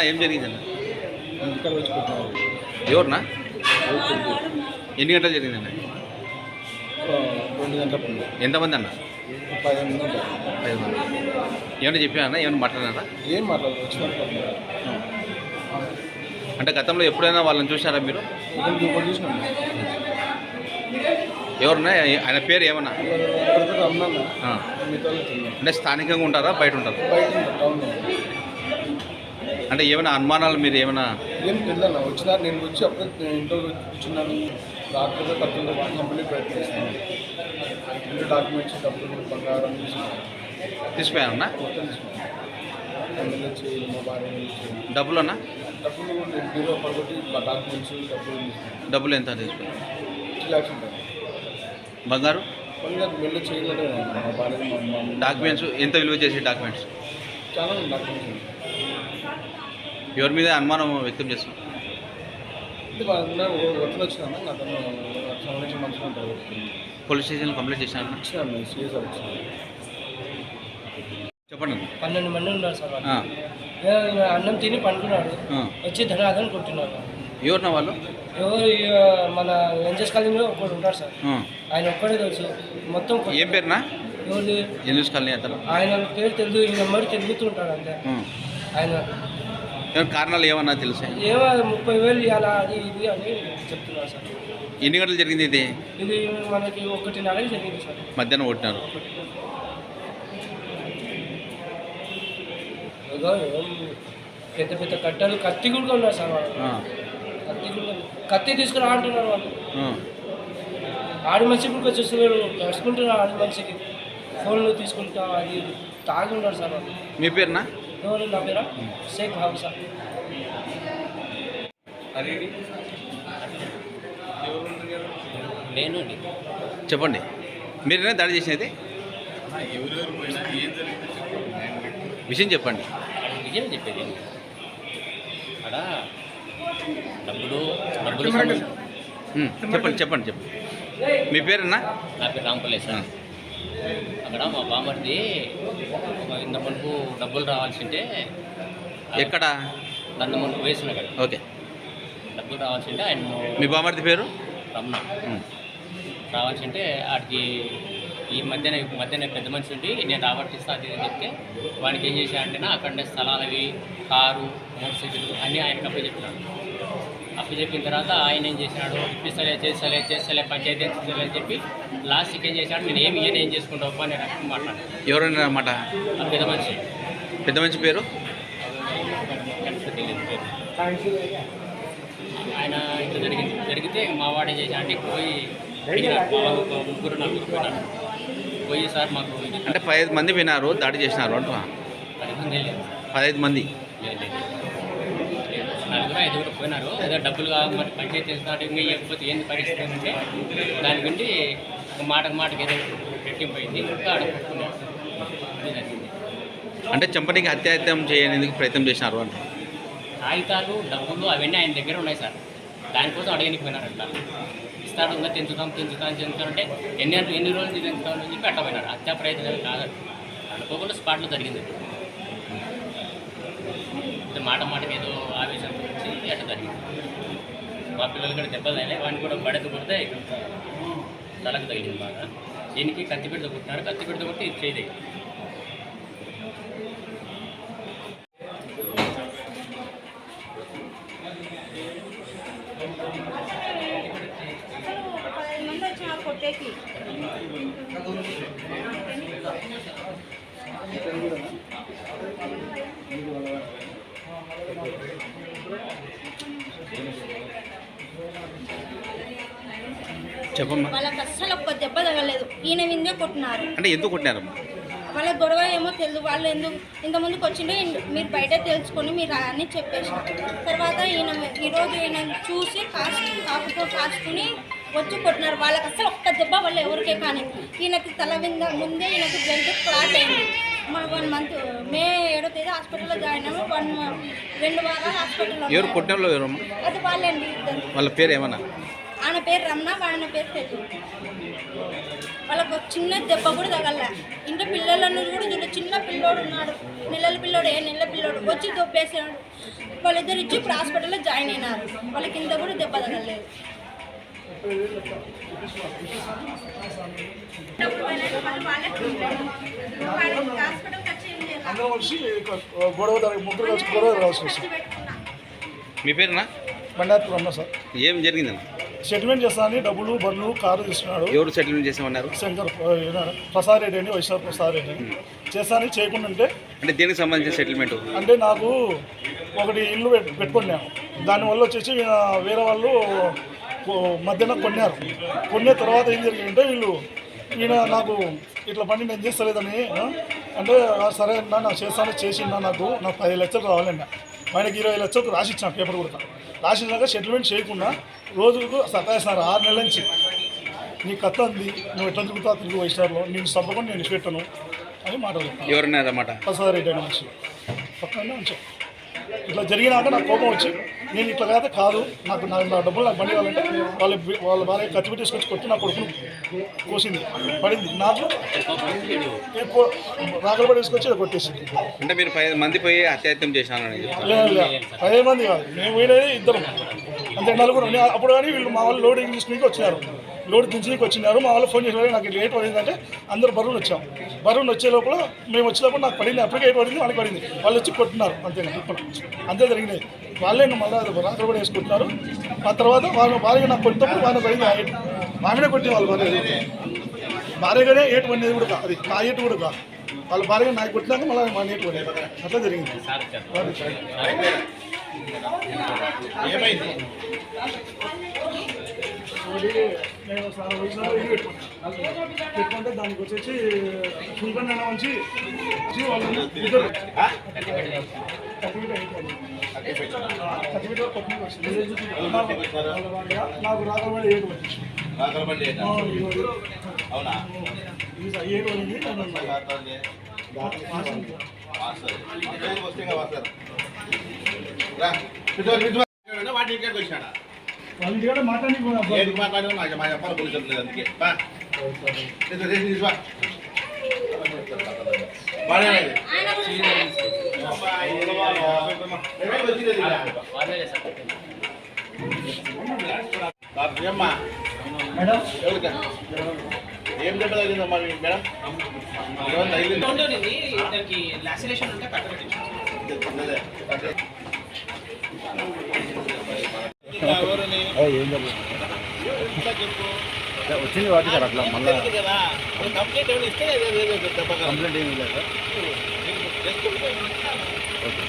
నా ఏం జరిగిందన్న? ఎవరునా? ఎన్ని గంటలు జరిగిందన్న? గంటల ముందు. ఎంతమంది అన్న? పదిహేను మంది మంది. ఏమైనా మాట్లాడారా ఏం మాట్లాడదు వచ్చినట్టు అంటే గతంలో ఎప్పుడైనా వాళ్ళని చూసారా మీరు? ఎవరున్నా? ఆయన పేరు ఏమన్నా? అంటే స్థానికంగా ఉంటారా? బయట ఉంటారా. అంటే ఏమైనా అనుమానాలు మీరు ఏమైనా ఏం తెలియదన్న వచ్చినా నేను వచ్చి అప్పుడే నేను ఇంట్లో కూర్చున్నాను. డాక్టర్ డబ్బులు కంపెనీ ప్రయత్నం చేస్తాను ఇంట్లో డాక్యుమెంట్స్ డబ్బులు బంగారం తీసుకున్నాను. తీసుకున్నాను. చేయాలి డబ్బులన్నా డబ్బులు బీరో పడగొట్టి డాక్యుమెంట్స్ డబ్బులు తీసుకున్నాను. డబ్బులు ఎంత ఉంటాయి బంగారు? మళ్ళీ మెల్లి చేయలేదు డాక్యుమెంట్స్ ఎంత విలువ చేసే డాక్యుమెంట్స్? చాలా డాక్యుమెంట్స్. ఎవరి మీద అనుమానం వ్యక్తం ఉంటారు పోలీస్ స్టేషన్ కంప్లైంట్ వచ్చినాను చెప్పండి. పన్నెండు మంది ఉన్నారు సార్ అన్నం తిని పండుకున్నాడు. వచ్చి ధనాదన్ కొట్టున్నారు ఎవరున్నా వాళ్ళు? ఎవరు ఈ, మన ఎంజెస్ కాలనీలో ఒకడు ఉంటారు సార్. ఆయన ఒక్కడే తెలుసు. మొత్తం ఏం పేరునా? ఎవరిది? ఎన్యూస్ కాలనీ అతను? ఆయన పేరు తెలుసు ఈయన మరి తిరుగుతుంటాడు అంతే. ఆయన కారణాలు ఏమన్నా తెలుసా? ఏమో ముప్పై వేలు ఇవ్వాలా అది ఇది అని చెప్తున్నారు సార్. ఎన్ని గంటలు జరిగింది ఇది? ఇది మనకి ఒకటిన్నరకి జరిగింది సార్. మధ్యాహ్నం కొట్టినారు ఏదో ఏం పెద్ద పెద్ద కట్టలు కత్తి కూడా ఉన్నారు సార్ వాళ్ళు ఆ, కత్తి కూడా కత్తి తీసుకురా అంటున్నారు వాళ్ళు. ఆ. ఆడి మనిషి కూడా చూస్తున్నారు నడుచుకుంటున్నారు ఆడి మనిషికి. ఫోన్లు తీసుకుంటా అది. తాగి ఉన్నారు సార్ వాళ్ళు. మీ పేరునా? ఎవరు నా పేరా? షేక్ హౌసా నేను చెప్పండి. మీరేనా దాడి చేసినది? విషయం చెప్పండి. నిజం చెప్పేది అక్కడ డబ్బులు డబ్బులు చెప్పండి చెప్పండి చెప్పండి. మీ పేరునా? నా పేరు రాంపల్లే సార్. అక్కడ మా బామర్ది ఇంత మనకు డబ్బులు రావాల్సి ఉంటే ఎక్కడ? నన్ను మనకు వేసిన ఓకే. డబ్బులు రావాల్సి ఉంటే ఆయన మీ బామర్ది పేరు? రమణ. ఉమ్, రావాల్సి ఉంటే వాడికి ఈ మధ్యన మధ్యన పెద్ద మనిషి ఉండి నేను రాబట్టిస్తా అది చెప్తే వాడికి ఏం చేశా అంటే అక్కడనే స్థలాలవి కారు మోటార్ సైకిల్ అన్నీ ఆయనకి అప్పు చెప్పిన తర్వాత ఆయన ఏం చేసినాడు? ఇప్పిస్తలే చేస్తలే చేస్తలే పంచాయతీ చేస్తలే అని చెప్పి లాస్ట్కి ఏం చేశాడు? నేను ఏమి ఇయ్యను ఏం చేసుకుంటావు అని రకం మాట్లాడాను ఎవరైనా అన్నమాట పెద్ద మనిషి. పెద్ద మంచి పేరు. ఆయన ఇట్లా జరిగింది జరిగితే మా వాడు ఏం చేశాడు. అంటే పోయి ముగ్గురు నలుగురు పోయినాడు పోయి సార్ మాకు అంటే పదిహేదు మంది వినారు దాడి చేసినారు అంటున్నా? పదిహేను లేదు పదహైదు మంది. లేదు. నలుగురు ఐదుగురు పోయినారు. ఏదో డబ్బులు మరి పంచాయతీ చేస్తున్నారు ఇంకా ఇవ్వకపోతే ఏంది పరిస్థితి అంటే దాని గురించి ఒక మాటకు మాటకి ఏదో పెట్టింపోయింది. ఇంకా అంటే చంపనీకి హత్యాయత్నం చేయడానికి ప్రయత్నం చేసినారు అంట. కాగితాలు డబ్బులు అవన్నీ ఆయన దగ్గర ఉన్నాయి సార్. దానికోసం అడగనికి పోయినారంట ఇస్తాడు ఇంకా తెంచుతాం తెంచుతాం తెంచుతాం అంటే ఎన్ని ఎన్ని రోజులు తెంచుతాం అని చెప్పి అట్టపోయినారు హత్యా ప్రయత్నం కాదు అనుకోకుండా స్పాట్లో జరిగింది. మాట మాటకి ఏదో వచ్చి జరిగింది మా పిల్లలు కూడా దెబ్బలు తగిలాయి వాడిని కూడా బడత కొడితే తలకు తగిలింది బాగా. దీనికి కత్తి పెడితే కొట్టినారు కత్తి పెడితే కొట్టి ఇది చేయదు పది మంది కొట్టేకి. చెప్పమ్మా. వాళ్ళకి అస్సలు ఒక్క దెబ్బ తగలేదు. ఈయన విందే కొట్టినారు. అంటే ఎందుకు కొట్టినారు వాళ్ళ గొడవ ఏమో తెలియదు వాళ్ళు ఎందుకు ఇంత ముందుకు వచ్చిండే మీరు బయట తెలుసుకొని మీరు అని చెప్పేసిన. తర్వాత ఈయన ఈరోజు ఈయన చూసి కాసు కాపుతో కాసుకుని వచ్చి కొట్టినారు. వాళ్ళకి అసలు ఒక్క దెబ్బ వాళ్ళు ఎవరికే కానీ. ఈయనకి తల వింద ముందే ఈయనకి బ్లడ్ క్లాట్ అయింది. మన వన్ మంత్ మే ఏడో తేదీ హాస్పిటల్లో జాయిన్ అయ్యాము. వన్ రెండు వారాలు హాస్పిటల్లో ఎవరు వాళ్ళు అది వాళ్ళండి ఇద్దరు. వాళ్ళ పేరు ఏమన్నా? ఆయన పేరు రమణ వాడిన పేరు తెలియదు వాళ్ళకు ఒక చిన్న దెబ్బ కూడా తగల ఇంట్లో పిల్లలను కూడా చూడు చిన్న పిల్లోడు ఉన్నాడు. నెలల పిల్లోడు ఏ నెలల పిల్లోడు? వచ్చి దొబ్బేసాడు. వాళ్ళిద్దరు ఇచ్చి ఇప్పుడు హాస్పిటల్లో జాయిన్ అయినారు. వాళ్ళకి ఇంత కూడా దెబ్బ తగలేదు అందరం కలిసి గొడవ ముగ్గురు కలిసి గొడవ రావాల్సి వస్తుంది. మీ పేరునా? బండారు అన్న సార్. ఏం జరిగిందన్న సెటిల్మెంట్ చేస్తానని డబ్బులు బండ్లు కారు తీసుకున్నాడు. ఎవరు సెటిల్మెంట్ చేసామన్నారు? శంకర్ ప్రసాద్ రెడ్డి అని వైఎస్ఆర్ ప్రసాద్ రెడ్డి చేస్తానని చేయకుండా ఉంటే అంటే దేనికి సంబంధించిన సెటిల్మెంట్ అంటే నాకు ఒకటి ఇల్లు పెట్టు పెట్టుకున్నాను దానివల్ల వచ్చేసి ఈయన వేరే వాళ్ళు మధ్యన కొన్నారు. కొన్న తర్వాత ఏం జరిగిందంటే వీళ్ళు ఈయన నాకు ఇట్లా పని నేను చేస్తలేదని అంటే "ఆ, సరే అన్న నాకు చేస్తాను చేసిందా నాకు నాకు పది లక్షలు రావాలన్నా ఆయనకి ఇరవై లక్షలకు రాసిచ్చాను పేపర్ కూడా. రాసిచ్చాక సెటిల్మెంట్ చేయకుండా రోజుకు సతాయిస్తున్నారు ఆరు నెలల నుంచి. నీ కథ ఉంది నువ్వు ఎట్లా తిరుగుతావు తిరుగు వైఎస్ఆర్లో నేను తప్పకుండా నేను ఇష్టపెట్టను అని మాట్లాడుతున్నాను ఎవరన్నారన్నమాట ప్రసాద్ రెడ్డి అనే మనిషి. పక్కన ఉంచు. ఇట్లా జరిగినాక నాకు కోపం వచ్చి నేను ఇట్లా కాదు కాదు నాకు నా నా డబ్బులు నాకు బండి కావాలంటే వాళ్ళ వాళ్ళ భార్య కత్తి పెట్టి తీసుకొచ్చి కొట్టి నా కొడుకును కోసింది. పడింది. నాకు రాగలపడి తీసుకొచ్చి కొట్టేసింది. అంటే మీరు పది మంది పోయి లేదు లేదు పదిహేను మంది కాదు. మేము పోయినది ఇద్దరు. అంతే నలుగురు. అప్పుడు కానీ వీళ్ళు మా వాళ్ళు లోడింగ్ తీసుకుని వచ్చినారు. లోడ్ దించడానికి వచ్చినారు. మా వాళ్ళు ఫోన్ చేసి నాకు లేట్ పడిందంటే అందరూ బరువులు వచ్చాం. బరువులు వచ్చే లోపల మేము వచ్చేటప్పుడు నాకు పడింది అప్పటికే ఎయిట్ పడింది వాళ్ళకి పడింది. వాళ్ళు వచ్చి కొట్టున్నారు అంతే ఇప్పుడు అంతే జరిగినాయి వాళ్ళే మళ్ళీ రాత్రి కూడా వేసుకుంటున్నారు. ఆ తర్వాత వాళ్ళు భార్య నాకు కొట్టినప్పుడు వాళ్ళు పడింది ఆ ఆమెనే కొట్టింది వాళ్ళు భార్య. భార్యగానే ఏటు పడినది కూడా కాదు. అది నా ఏటు కూడా కాదు. వాళ్ళ భార్య నాకు కొట్టినాక మళ్ళీ మా ఏటు పడేది. అట్లా జరిగింది. ఏమైంది? నేను సార్ వైజాగ్లో పెట్టుకుంటే దానికి వచ్చేసి సుల్కన్ అన్న వచ్చి వచ్చి నాకు రాగలవాడి ఏడు వచ్చింది అవునా? ఏడు అయింది వాటి ఇంటికి వచ్చాడా వాళ్ళ ఇంటికాడ మాట్లాడి ఏది మాట్లాడడం? నాకు మా చెప్పాలి పోలీసులు లేదు అందుకే. బా? మేడం? ఏం దెబ్బ తగిలిందమ్మా మేడం? తగిలిందా? ఏం చెప్పలేదు. వచ్చింది వాటి సార్ అట్లా మళ్ళీ కంప్లైంట్ ఏమైనా ఇస్తే కంప్లైంట్ ఏమి లేదు? Sir okay.